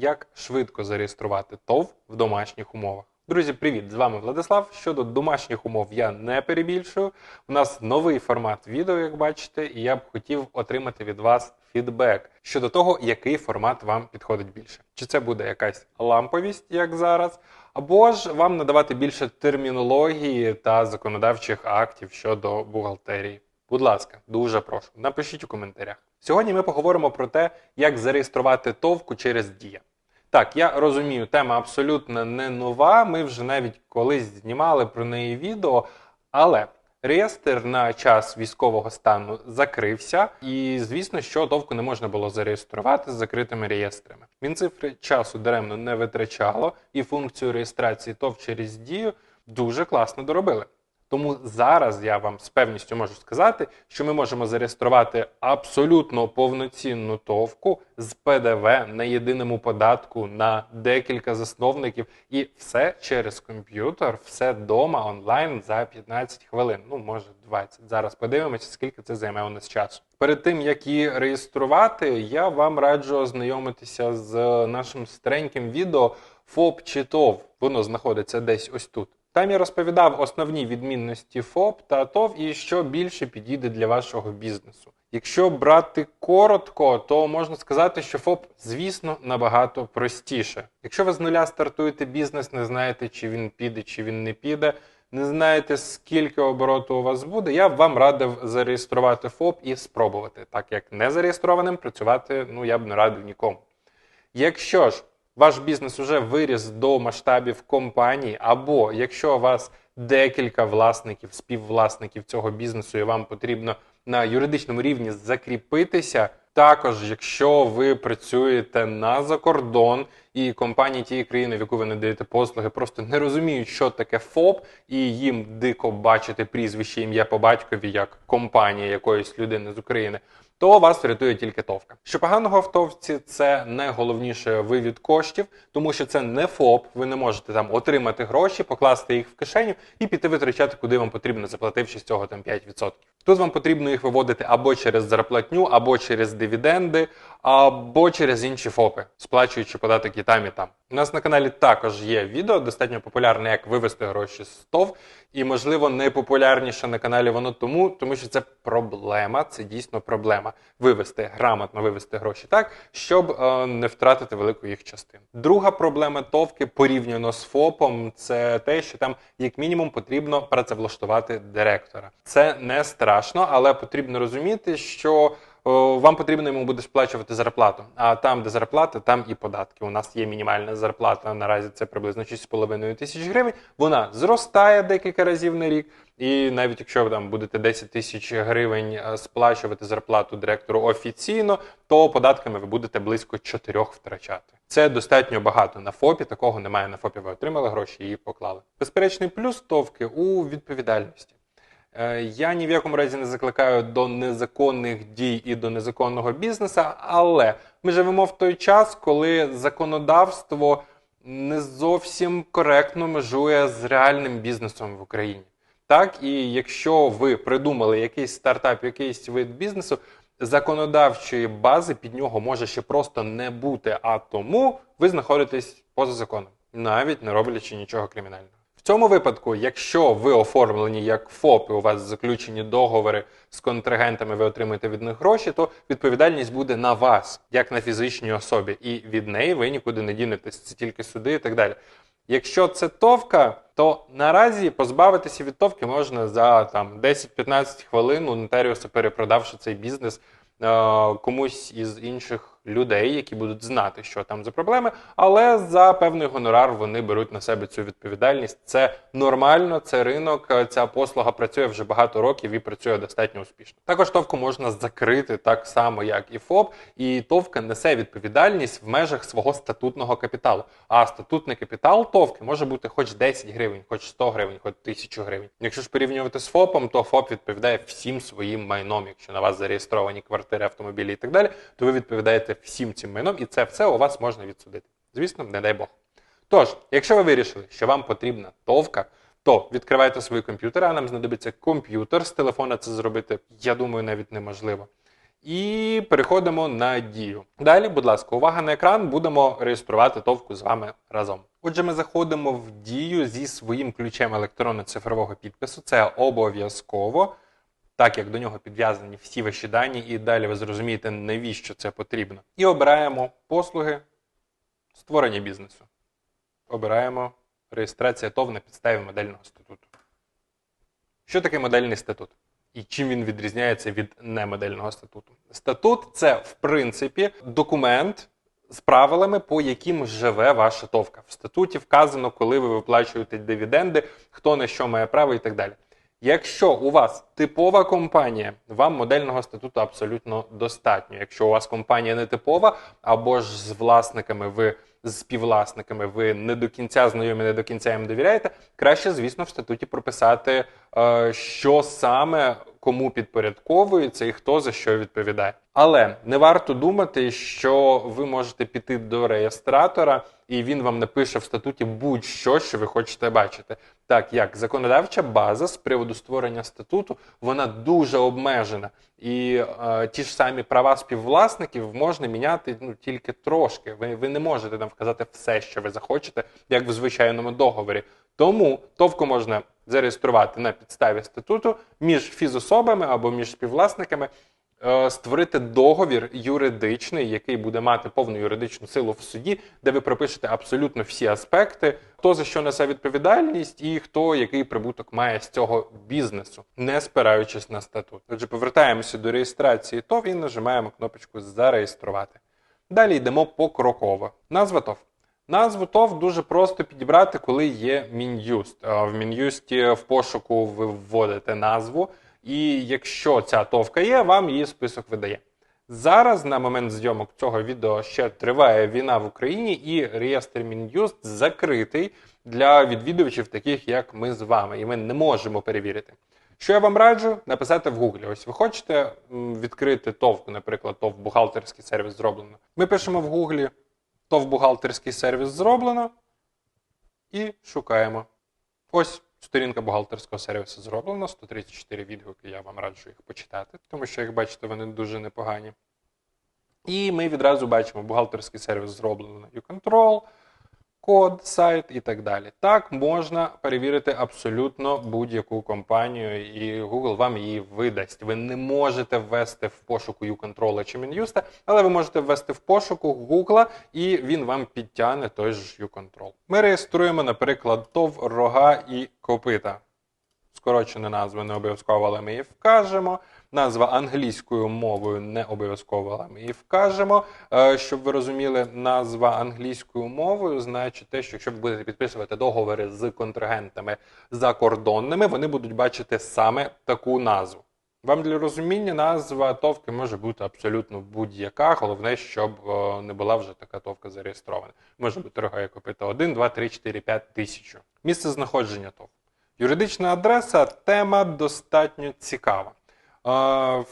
як швидко зареєструвати ТОВ в домашніх умовах. Друзі, привіт! З вами Владислав. Щодо домашніх умов я не перебільшую. У нас новий формат відео, як бачите, і я б хотів отримати від вас фідбек щодо того, який формат вам підходить більше. Чи це буде якась ламповість, як зараз, або ж вам надавати більше термінології та законодавчих актів щодо бухгалтерії. Будь ласка, дуже прошу, напишіть у коментарях. Сьогодні ми поговоримо про те, як зареєструвати товку через Дія. Так, я розумію, тема абсолютно не нова. Ми вже навіть колись знімали про неї відео, але реєстр на час військового стану закрився, і звісно, що товку не можна було зареєструвати з закритими реєстрами. Мінцифри часу даремно не витрачало, і функцію реєстрації ТОВ через дію дуже класно доробили. Тому зараз я вам з певністю можу сказати, що ми можемо зареєструвати абсолютно повноцінну товку з ПДВ на єдиному податку на декілька засновників, і все через комп'ютер, все вдома онлайн за 15 хвилин. Ну може 20. Зараз подивимося, скільки це займе у нас часу. Перед тим як її реєструвати, я вам раджу ознайомитися з нашим стареньким відео ФОП чи ТОВ. Воно знаходиться десь ось тут. Там я розповідав основні відмінності ФОП та ТОВ і що більше підійде для вашого бізнесу. Якщо брати коротко, то можна сказати, що ФОП, звісно, набагато простіше. Якщо ви з нуля стартуєте бізнес, не знаєте, чи він піде, чи він не піде, не знаєте, скільки обороту у вас буде, я б вам радив зареєструвати ФОП і спробувати, так як не зареєстрованим працювати ну я б не радив нікому. Якщо ж ваш бізнес вже виріс до масштабів компанії, або якщо у вас декілька власників, співвласників цього бізнесу, і вам потрібно на юридичному рівні закріпитися. Також, якщо ви працюєте на закордон і компанії тієї країни, в яку ви надаєте послуги, просто не розуміють, що таке ФОП, і їм дико бачити прізвище ім'я по батькові як компанія якоїсь людини з України то вас врятує тільки товка. Що поганого в товці це найголовніше вивід коштів, тому що це не ФОП, ви не можете там отримати гроші, покласти їх в кишеню і піти витрачати, куди вам потрібно, заплативши з цього там 5%. Тут вам потрібно їх виводити або через зарплатню, або через дивіденди, або через інші ФОПи, сплачуючи податок і там, і там. У нас на каналі також є відео, достатньо популярне, як вивести гроші з ТОВ. І, можливо, найпопулярніше на каналі воно тому, тому що це проблема, це дійсно проблема. Вивести, грамотно вивести гроші так, щоб е, не втратити велику їх частину. Друга проблема ТОВки порівняно з ФОПом, це те, що там, як мінімум, потрібно працевлаштувати директора. Це не страшно, але потрібно розуміти, що вам потрібно йому буде сплачувати зарплату. А там, де зарплата, там і податки. У нас є мінімальна зарплата. Наразі це приблизно 6,5 тисяч гривень. Вона зростає декілька разів на рік. І навіть якщо ви там будете 10 тисяч гривень е, сплачувати зарплату директору офіційно, то податками ви будете близько 4 втрачати. Це достатньо багато на ФОПі. Такого немає на ФОПі. Ви отримали гроші і поклали. Безперечний плюс товки у відповідальності. Е, я ні в якому разі не закликаю до незаконних дій і до незаконного бізнесу, але ми живемо в той час, коли законодавство не зовсім коректно межує з реальним бізнесом в Україні. Так, і якщо ви придумали якийсь стартап, якийсь вид бізнесу, законодавчої бази під нього може ще просто не бути, а тому ви знаходитесь поза законом, навіть не роблячи нічого кримінального цьому випадку, якщо ви оформлені як ФОП і у вас заключені договори з контрагентами, ви отримуєте від них гроші, то відповідальність буде на вас, як на фізичній особі, і від неї ви нікуди не дінетесь. Це тільки суди і так далі. Якщо це товка, то наразі позбавитися від товки можна за там 10-15 хвилин у нотаріуса перепродавши цей бізнес е комусь із інших людей, які будуть знати, що там за проблеми, але за певний гонорар вони беруть на себе цю відповідальність. Це нормально, це ринок. Ця послуга працює вже багато років і працює достатньо успішно. Також товку можна закрити так само, як і ФОП, і товка несе відповідальність в межах свого статутного капіталу. А статутний капітал товки може бути хоч 10 гривень, хоч 100 гривень, хоч 1000 гривень. Якщо ж порівнювати з ФОПом, то ФОП відповідає всім своїм майном. Якщо на вас зареєстровані квартири, автомобілі і так далі, то ви відповідаєте всім цим майном, і це все у вас можна відсудити. Звісно, не дай Бог. Тож, якщо ви вирішили, що вам потрібна товка, то відкривайте свої комп'ютери, а нам знадобиться комп'ютер з телефона це зробити, я думаю, навіть неможливо. І переходимо на дію. Далі, будь ласка, увага на екран, будемо реєструвати товку з вами разом. Отже, ми заходимо в дію зі своїм ключем електронно-цифрового підпису. Це обов'язково, так як до нього підв'язані всі ваші дані, і далі ви зрозумієте, навіщо це потрібно. І обираємо послуги створення бізнесу. Обираємо реєстрація ТОВ на підставі модельного статуту. Що таке модельний статут? І чим він відрізняється від немодельного статуту? Статут це, в принципі, документ з правилами, по яким живе ваша товка. В статуті вказано, коли ви виплачуєте дивіденди, хто на що має право і так далі. Якщо у вас типова компанія, вам модельного статуту абсолютно достатньо. Якщо у вас компанія не типова, або ж з власниками ви з співвласниками ви не до кінця знайомі, не до кінця їм довіряєте, краще, звісно, в статуті прописати, е, що саме кому підпорядковується і хто за що відповідає. Але не варто думати, що ви можете піти до реєстратора, і він вам напише в статуті будь-що, що ви хочете бачити. Так як законодавча база з приводу створення статуту, вона дуже обмежена. І е, ті ж самі права співвласників можна міняти ну, тільки трошки. Ви, ви не можете там вказати все, що ви захочете, як в звичайному договорі. Тому товку можна зареєструвати на підставі статуту між фізособами або між співвласниками, створити договір юридичний, який буде мати повну юридичну силу в суді, де ви пропишете абсолютно всі аспекти, хто за що несе відповідальність і хто який прибуток має з цього бізнесу, не спираючись на статут. Отже, повертаємося до реєстрації ТОВ і нажимаємо кнопочку Зареєструвати. Далі йдемо покроково. Назва ТОВ. Назву ТОВ дуже просто підібрати, коли є Мін'юст. В Мін'юсті в пошуку ви вводите назву, і якщо ця товка є, вам її список видає. Зараз, на момент зйомок цього відео, ще триває війна в Україні, і реєстр Мін'юст закритий для відвідувачів, таких як ми з вами, і ми не можемо перевірити. Що я вам раджу написати в Гуглі. Ось ви хочете відкрити товку, наприклад, ТОВ бухгалтерський сервіс зроблено. Ми пишемо в Гуглі ТОВ бухгалтерський сервіс зроблено і шукаємо. Ось сторінка бухгалтерського сервісу зроблена. 134 відгуки, я вам раджу їх почитати, тому що, як бачите, вони дуже непогані. І ми відразу бачимо бухгалтерський сервіс зроблено на YouControl, код, сайт і так далі. Так можна перевірити абсолютно будь-яку компанію, і Google вам її видасть. Ви не можете ввести в пошуку YouControl чи Мін'юста, але ви можете ввести в пошуку Google, і він вам підтягне той ж YouControl. Ми реєструємо, наприклад, ТОВ, рога і копита. Скорочена назва не обов'язково, але ми її вкажемо. Назва англійською мовою не обов'язково, ми її вкажемо. Е, щоб ви розуміли, назва англійською мовою значить те, що якщо ви будете підписувати договори з контрагентами закордонними, вони будуть бачити саме таку назву. Вам для розуміння назва товки може бути абсолютно будь-яка. Головне, щоб е, не була вже така товка зареєстрована. Може бути рога копита 1, 2, 3, 4, 5 тисячу. Місце знаходження ТОВ. Юридична адреса тема достатньо цікава.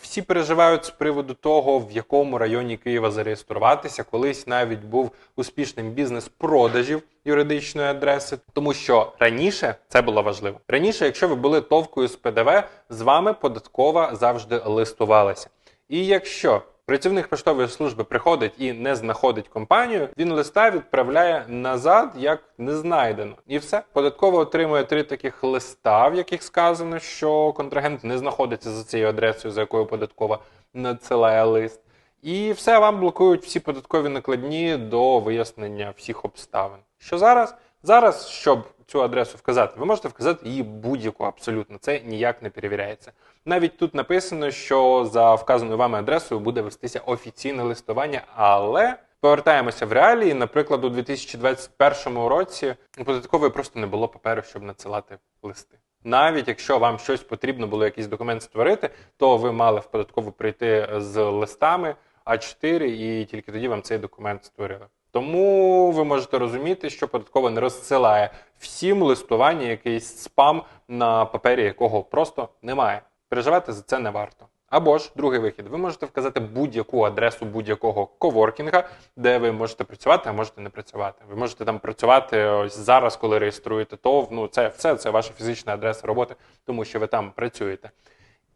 Всі переживають з приводу того, в якому районі Києва зареєструватися. Колись навіть був успішним бізнес продажів юридичної адреси, тому що раніше це було важливо. Раніше, якщо ви були товкою з ПДВ, з вами податкова завжди листувалася. І якщо Працівник поштової служби приходить і не знаходить компанію, він листа відправляє назад як не знайдено. І все. Податково отримує три таких листа, в яких сказано, що контрагент не знаходиться за цією адресою, за якою податкова надсилає лист. І все вам блокують всі податкові накладні до вияснення всіх обставин. Що зараз? Зараз, щоб цю адресу вказати, ви можете вказати її будь-яку абсолютно. Це ніяк не перевіряється. Навіть тут написано, що за вказаною вами адресою буде вестися офіційне листування, але повертаємося в реалії. Наприклад, у 2021 році у податкової просто не було паперу, щоб надсилати листи. Навіть якщо вам щось потрібно було якийсь документ створити, то ви мали в податкову прийти з листами А4, і тільки тоді вам цей документ створили. Тому ви можете розуміти, що податкова не розсилає всім листування якийсь спам на папері, якого просто немає. Переживати за це не варто. Або ж другий вихід, ви можете вказати будь-яку адресу будь-якого коворкінга, де ви можете працювати, а можете не працювати. Ви можете там працювати ось зараз, коли реєструєте ТОВ, ну це все це ваша фізична адреса роботи, тому що ви там працюєте.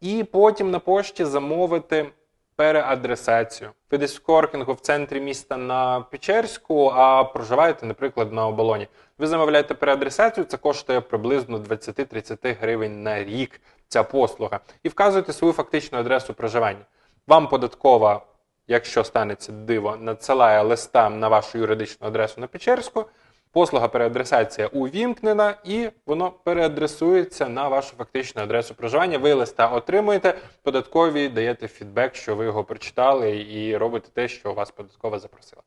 І потім на пошті замовити переадресацію. Ви десь коркінгу в центрі міста на Печерську, а проживаєте, наприклад, на оболоні. Ви замовляєте переадресацію, це коштує приблизно 20-30 гривень на рік ця послуга. І вказуєте свою фактичну адресу проживання. Вам податкова, якщо станеться диво, надсилає листа на вашу юридичну адресу на Печерську. Послуга переадресація увімкнена, і воно переадресується на вашу фактичну адресу проживання. Ви листа отримуєте, податкові даєте фідбек, що ви його прочитали, і робите те, що вас податкова запросила.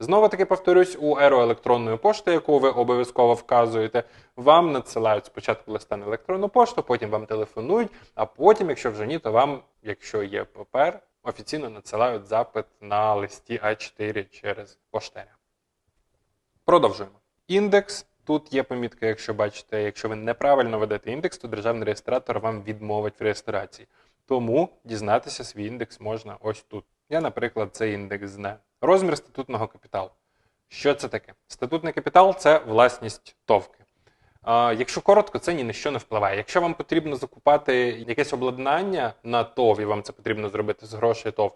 Знову таки повторюсь, у еру електронної пошти, яку ви обов'язково вказуєте, вам надсилають спочатку листа на електронну пошту, потім вам телефонують, а потім, якщо вже ні, то вам, якщо є папер, офіційно надсилають запит на листі А4 через поштаря. Продовжуємо. Індекс. Тут є помітка, якщо бачите, якщо ви неправильно ведете індекс, то державний реєстратор вам відмовить в реєстрації. Тому дізнатися свій індекс можна ось тут. Я, наприклад, цей індекс знаю. Розмір статутного капіталу. Що це таке? Статутний капітал це власність товки. Якщо коротко, це ні на що не впливає. Якщо вам потрібно закупати якесь обладнання на ТОВ, і вам це потрібно зробити з грошей ТОВ,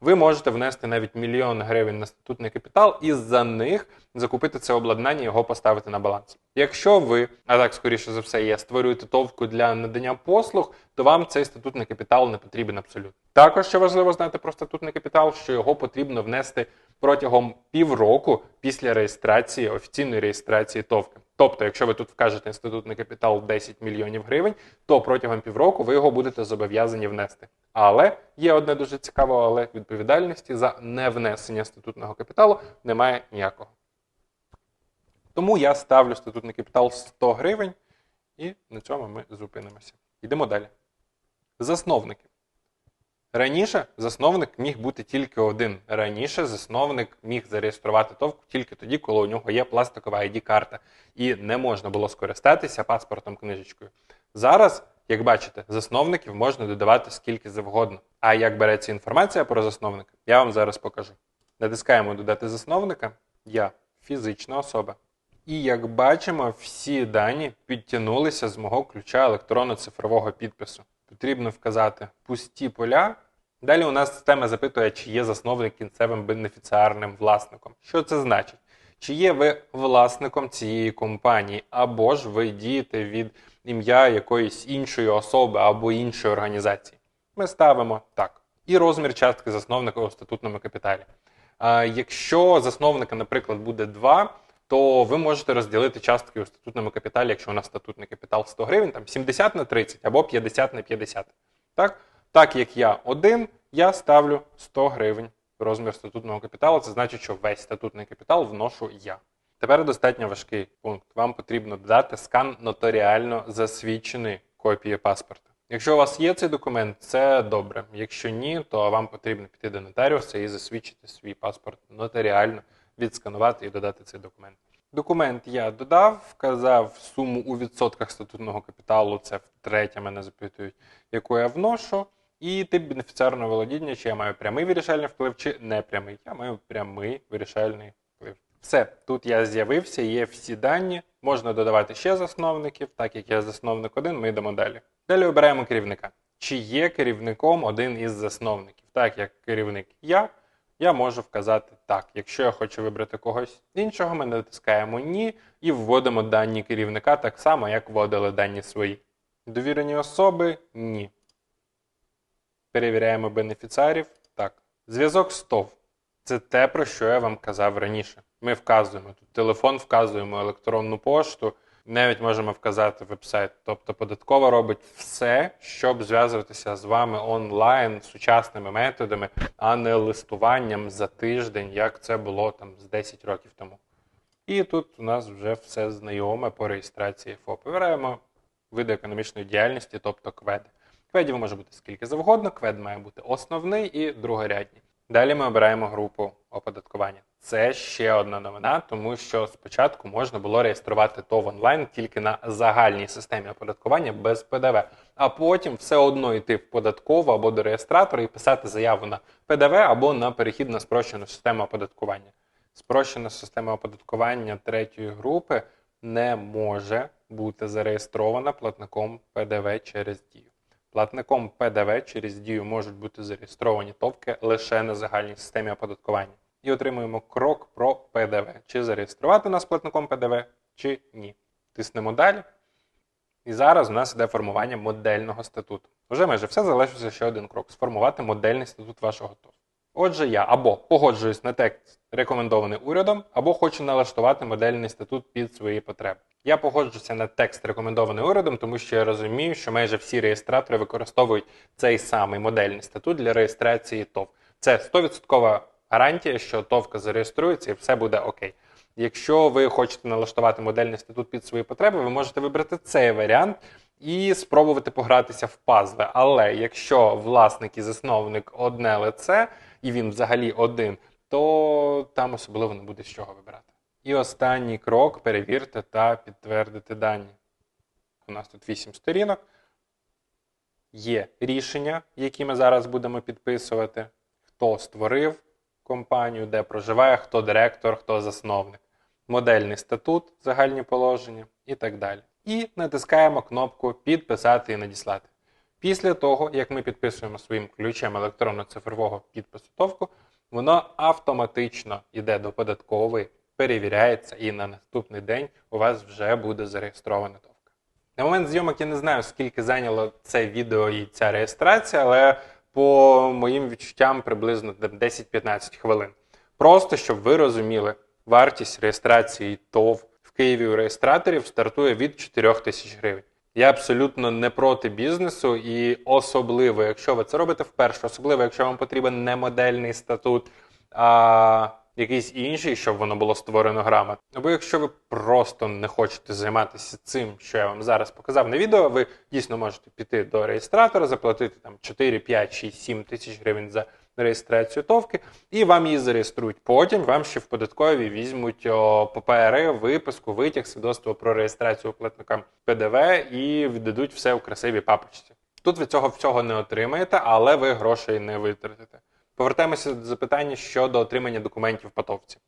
ви можете внести навіть мільйон гривень на статутний капітал і за них закупити це обладнання і його поставити на баланс. Якщо ви, а так скоріше за все, є, створюєте товку для надання послуг, то вам цей статутний капітал не потрібен абсолютно. Також ще важливо знати про статутний капітал, що його потрібно внести протягом півроку після реєстрації офіційної реєстрації товки. Тобто, якщо ви тут вкажете інститутний капітал 10 мільйонів гривень, то протягом півроку ви його будете зобов'язані внести. Але є одне дуже цікаве, але відповідальності за невнесення статутного капіталу немає ніякого. Тому я ставлю статутний капітал 100 гривень, і на цьому ми зупинимося. Йдемо далі. Засновники. Раніше засновник міг бути тільки один. Раніше засновник міг зареєструвати товку тільки тоді, коли у нього є пластикова ID-карта, і не можна було скористатися паспортом книжечкою. Зараз, як бачите, засновників можна додавати скільки завгодно. А як береться інформація про засновника, я вам зараз покажу. Натискаємо Додати засновника. Я фізична особа. І як бачимо, всі дані підтягнулися з мого ключа електронно-цифрового підпису. Потрібно вказати пусті поля. Далі у нас система запитує, чи є засновник кінцевим бенефіціарним власником. Що це значить? Чи є ви власником цієї компанії, або ж ви дієте від ім'я якоїсь іншої особи або іншої організації? Ми ставимо так. І розмір частки засновника у статутному капіталі. А якщо засновника, наприклад, буде 2, то ви можете розділити частки у статутному капіталі, якщо у нас статутний капітал 100 гривень, там 70 на 30 або 50 на 50. Так, так як я один, я ставлю 100 гривень розмір статутного капіталу. Це значить, що весь статутний капітал вношу я. Тепер достатньо важкий пункт. Вам потрібно додати скан нотаріально засвідченої копії паспорта. Якщо у вас є цей документ, це добре. Якщо ні, то вам потрібно піти до нотаріуса і засвідчити свій паспорт нотаріально, відсканувати і додати цей документ. Документ я додав, вказав суму у відсотках статутного капіталу, це втретє мене запитують, яку я вношу, і тип бенефіціарного володіння, чи я маю прямий вирішальний вплив, чи непрямий. Я маю прямий вирішальний вплив. Все, тут я з'явився, є всі дані. Можна додавати ще засновників, так як я засновник один, ми йдемо далі. Далі обираємо керівника. Чи є керівником один із засновників? Так як керівник я, я можу вказати так. Якщо я хочу вибрати когось іншого, ми натискаємо Ні і вводимо дані керівника так само, як вводили дані свої. Довірені особи ні. Перевіряємо бенефіціарів. Так. Зв'язок з ТОВ. Це те, про що я вам казав раніше. Ми вказуємо тут телефон, вказуємо електронну пошту, навіть можемо вказати веб-сайт. Тобто податкова робить все, щоб зв'язуватися з вами онлайн сучасними методами, а не листуванням за тиждень, як це було там з 10 років тому. І тут у нас вже все знайоме по реєстрації ФОП. Вибираємо види економічної діяльності, тобто кведи. Кведів може бути скільки завгодно, квед має бути основний і другорядний. Далі ми обираємо групу оподаткування. Це ще одна новина, тому що спочатку можна було реєструвати ТОВ онлайн тільки на загальній системі оподаткування без ПДВ, а потім все одно йти в податкову або до реєстратора і писати заяву на ПДВ або на перехід на спрощену систему оподаткування. Спрощена система оподаткування третьої групи не може бути зареєстрована платником ПДВ через дію. Платником ПДВ через дію можуть бути зареєстровані товки лише на загальній системі оподаткування. І отримуємо крок про ПДВ. Чи зареєструвати нас платником ПДВ, чи ні. Тиснемо далі. І зараз у нас йде формування модельного статуту. Вже майже все залишився ще один крок сформувати модельний статут вашого ТОВ. Отже, я або погоджуюсь на текст, рекомендований урядом, або хочу налаштувати модельний статут під свої потреби. Я погоджуся на текст, рекомендований урядом, тому що я розумію, що майже всі реєстратори використовують цей самий модельний статут для реєстрації ТОВ. Це 100% гарантія, що ТОВка зареєструється і все буде окей. Якщо ви хочете налаштувати модельний статут під свої потреби, ви можете вибрати цей варіант і спробувати погратися в пазли. Але якщо власник і засновник одне лице, і він взагалі один, то там особливо не буде з чого вибирати. І останній крок перевірте та підтвердити дані. У нас тут 8 сторінок. Є рішення, які ми зараз будемо підписувати, хто створив компанію, де проживає, хто директор, хто засновник, модельний статут, загальні положення і так далі. І натискаємо кнопку Підписати і надіслати. Після того, як ми підписуємо своїм ключем електронно-цифрового підпису товку, воно автоматично йде до податкової, перевіряється, і на наступний день у вас вже буде зареєстрована товка. На момент зйомок я не знаю, скільки зайняло це відео і ця реєстрація, але по моїм відчуттям приблизно 10-15 хвилин. Просто щоб ви розуміли, вартість реєстрації ТОВ в Києві у реєстраторів стартує від 4 тисяч гривень. Я абсолютно не проти бізнесу, і особливо, якщо ви це робите вперше, особливо, якщо вам потрібен не модельний статут, а якийсь інший, щоб воно було створено грамотно. Або якщо ви просто не хочете займатися цим, що я вам зараз показав на відео, ви дійсно можете піти до реєстратора, заплатити там 4, 5, 6, 7 тисяч гривень за реєстрацію товки, і вам її зареєструють. Потім вам ще в податковій візьмуть о, папери, виписку, витяг, свідоцтво про реєстрацію платникам ПДВ і віддадуть все у красивій папочці. Тут ви цього всього не отримаєте, але ви грошей не витратите. Повертаємося до запитання щодо отримання документів по товці.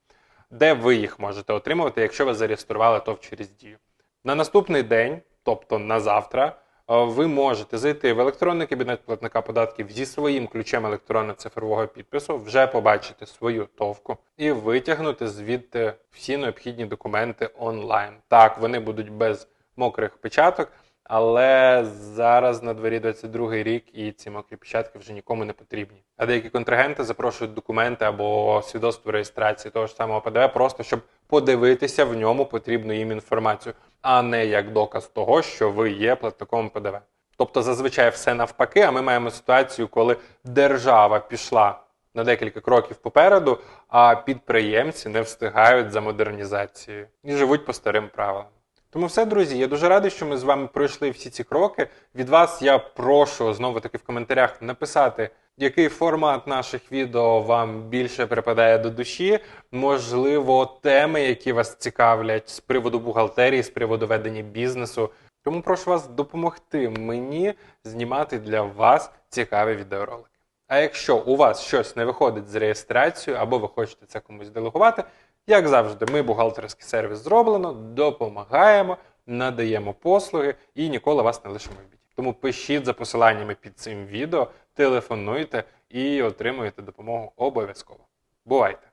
Де ви їх можете отримувати, якщо ви зареєстрували ТОВ через дію? На наступний день, тобто на завтра, ви можете зайти в електронний кабінет платника податків зі своїм ключем електронно-цифрового підпису, вже побачити свою товку і витягнути звідти всі необхідні документи онлайн. Так, вони будуть без мокрих печаток. Але зараз на дворі 22 рік і ці мокрі печатки вже нікому не потрібні. А деякі контрагенти запрошують документи або свідоцтво реєстрації того ж самого ПДВ, просто щоб подивитися в ньому потрібну їм інформацію, а не як доказ того, що ви є платником ПДВ. Тобто зазвичай все навпаки, а ми маємо ситуацію, коли держава пішла на декілька кроків попереду, а підприємці не встигають за модернізацією і живуть по старим правилам. Тому все, друзі, я дуже радий, що ми з вами пройшли всі ці кроки. Від вас я прошу знову таки в коментарях написати, який формат наших відео вам більше припадає до душі. Можливо, теми, які вас цікавлять з приводу бухгалтерії, з приводу ведення бізнесу. Тому прошу вас допомогти мені знімати для вас цікаві відеоролики. А якщо у вас щось не виходить з реєстрацією, або ви хочете це комусь делегувати, як завжди, ми бухгалтерський сервіс зроблено, допомагаємо, надаємо послуги і ніколи вас не лишимо в біді. Тому пишіть за посиланнями під цим відео, телефонуйте і отримуєте допомогу обов'язково. Бувайте!